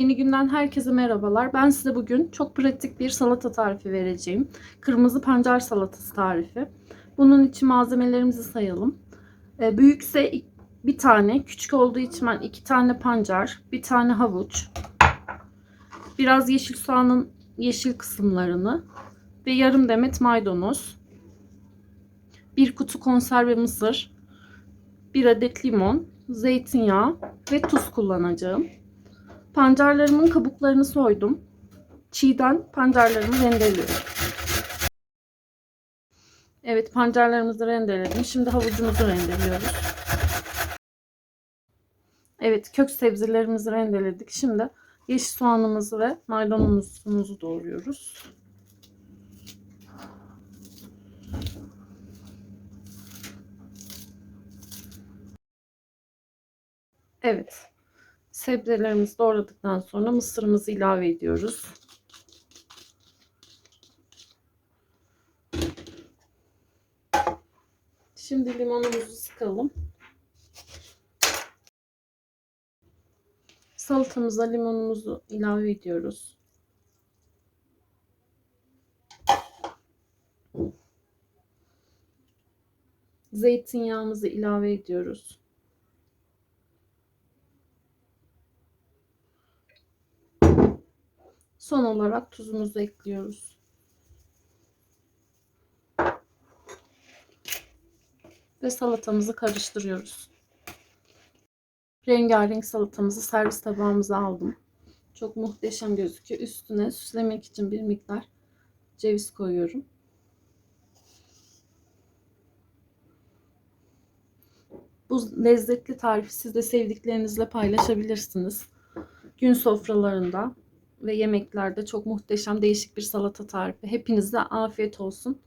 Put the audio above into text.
Yeni günden herkese merhabalar. Ben size bugün çok pratik bir salata tarifi vereceğim. Kırmızı pancar salatası tarifi. Bunun için malzemelerimizi sayalım. Ee, Büyükse bir tane, küçük olduğu için ben iki tane pancar, bir tane havuç, biraz yeşil soğanın yeşil kısımlarını ve yarım demet maydanoz, bir kutu konserve mısır, bir adet limon, zeytinyağı ve tuz kullanacağım. Pancarlarımın kabuklarını soydum. Çiğden pancarlarımı rendeliyorum. Evet pancarlarımızı rendeledim. Şimdi havucumuzu rendeliyoruz. Evet kök sebzelerimizi rendeledik. Şimdi yeşil soğanımızı ve maydanozumuzu doğruyoruz. Evet. Sebzelerimizi doğradıktan sonra mısırımızı ilave ediyoruz. Şimdi limonumuzu sıkalım. Salatamıza limonumuzu ilave ediyoruz. Zeytinyağımızı ilave ediyoruz. Son olarak tuzumuzu ekliyoruz. Ve salatamızı karıştırıyoruz. Rengarenk salatamızı servis tabağımıza aldım. Çok muhteşem gözüküyor. Üstüne süslemek için bir miktar ceviz koyuyorum. Bu lezzetli tarifi siz de sevdiklerinizle paylaşabilirsiniz. Gün sofralarında ve yemeklerde çok muhteşem değişik bir salata tarifi. Hepinize afiyet olsun.